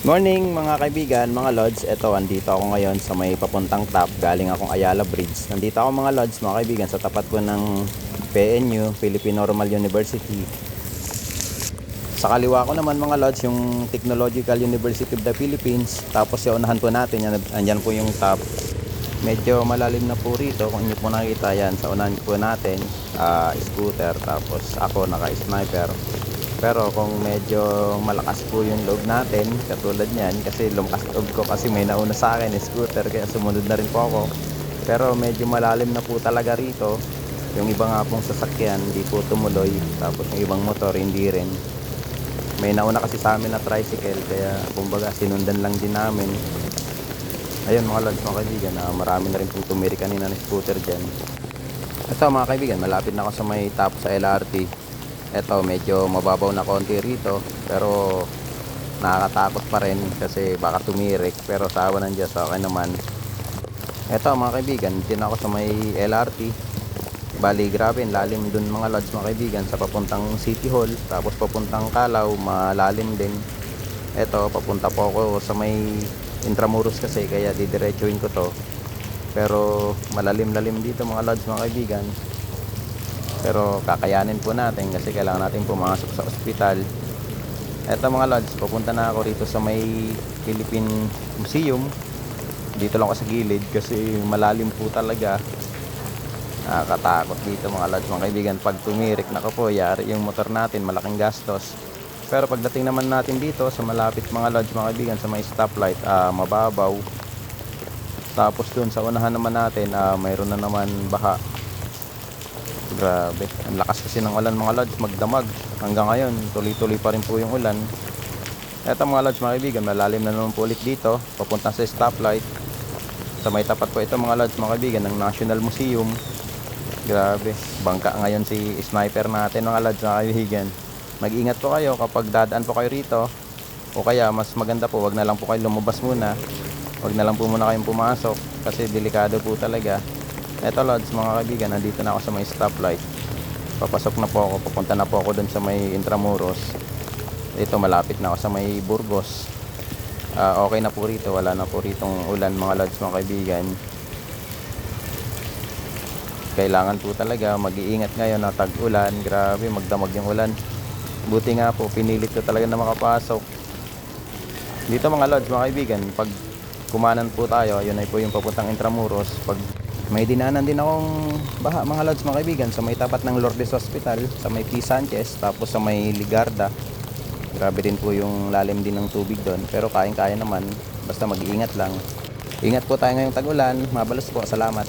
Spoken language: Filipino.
Morning mga kaibigan, mga lods. Ito, andito ako ngayon sa may papuntang top. Galing akong Ayala Bridge. Nandito ako mga lods, mga kaibigan, sa tapat po ng PNU, Philippine Normal University. Sa kaliwa ko naman mga lods, yung Technological University of the Philippines. Tapos yung unahan po natin, yan, andyan po yung top. Medyo malalim na po rito. Kung inyo po nakikita yan, sa unahan po natin, ah, scooter. Tapos ako naka-sniper. Pero kung medyo malakas po yung loob natin, katulad niyan, kasi lumakas loob ko kasi may nauna sa akin, scooter, kaya sumunod na rin po ako. Pero medyo malalim na po talaga rito. Yung iba nga pong sasakyan, hindi po tumuloy. Tapos yung ibang motor, hindi rin. May nauna kasi sa amin na tricycle, kaya kumbaga sinundan lang din namin. Ayun mga lods, mga kaibigan, ah, marami na rin po tumiri kanina ng scooter dyan. Ito mga kaibigan, malapit na ako sa may top sa LRT. Ito, medyo mababaw na konti rito. Pero nakakatakot pa rin kasi baka tumirik. Pero sa awa ng Diyos, okay naman. Ito mga kaibigan, din ako sa may LRT. Bali, grabe, lalim dun mga lods mga kaibigan sa papuntang City Hall. Tapos papuntang Kalaw, malalim din. Ito, papunta po ako sa may Intramuros kasi kaya didiretsuhin ko to. Pero malalim-lalim dito mga lods mga kaibigan. Pero kakayanin po natin kasi kailangan natin pumasok sa ospital. Eto mga lods, pupunta na ako rito sa may Philippine Museum. Dito lang ako sa gilid kasi malalim po talaga. Nakakatakot dito mga lods, mga kaibigan. Pag tumirik na po, yari yung motor natin, malaking gastos. Pero pagdating naman natin dito sa malapit mga lods, mga kaibigan, sa may stoplight, ah, mababaw. Tapos dun sa unahan naman natin, ah, mayroon na naman baha. Grabe. Ang lakas kasi ng ulan mga lods, magdamag. Hanggang ngayon, tuloy-tuloy pa rin po yung ulan. Eto mga lods, mga kaibigan, malalim na naman po ulit dito. Papunta sa stoplight. Sa may tapat po ito mga lods, mga kaibigan, ng National Museum. Grabe. Bangka ngayon si sniper natin mga lods, mga kaibigan. Mag-ingat po kayo kapag dadaan po kayo rito. O kaya, mas maganda po, wag na lang po kayo lumabas muna. Wag na lang po muna kayong pumasok kasi delikado po talaga. Eto lods mga kaibigan, nandito na ako sa may stoplight. Papasok na po ako, papunta na po ako dun sa may Intramuros. Dito malapit na ako sa may Burgos. Ah, okay na po rito, wala na po ritong ulan mga lods mga kaibigan. Kailangan po talaga mag-iingat ngayon na tag-ulan. Grabe, magdamag yung ulan. Buti nga po, pinilit ko talaga na makapasok. Dito mga lods mga kaibigan, pag kumanan po tayo, yun ay po yung papuntang Intramuros. Pag may dinanan din akong baha mga lods mga kaibigan sa may tapat ng Lourdes Hospital, sa may P. Sanchez, tapos sa may Ligarda. Grabe din po yung lalim din ng tubig doon. Pero kayang-kaya naman, basta mag-iingat lang. Ingat po tayo ngayong tag-ulan. Mabalos po, salamat.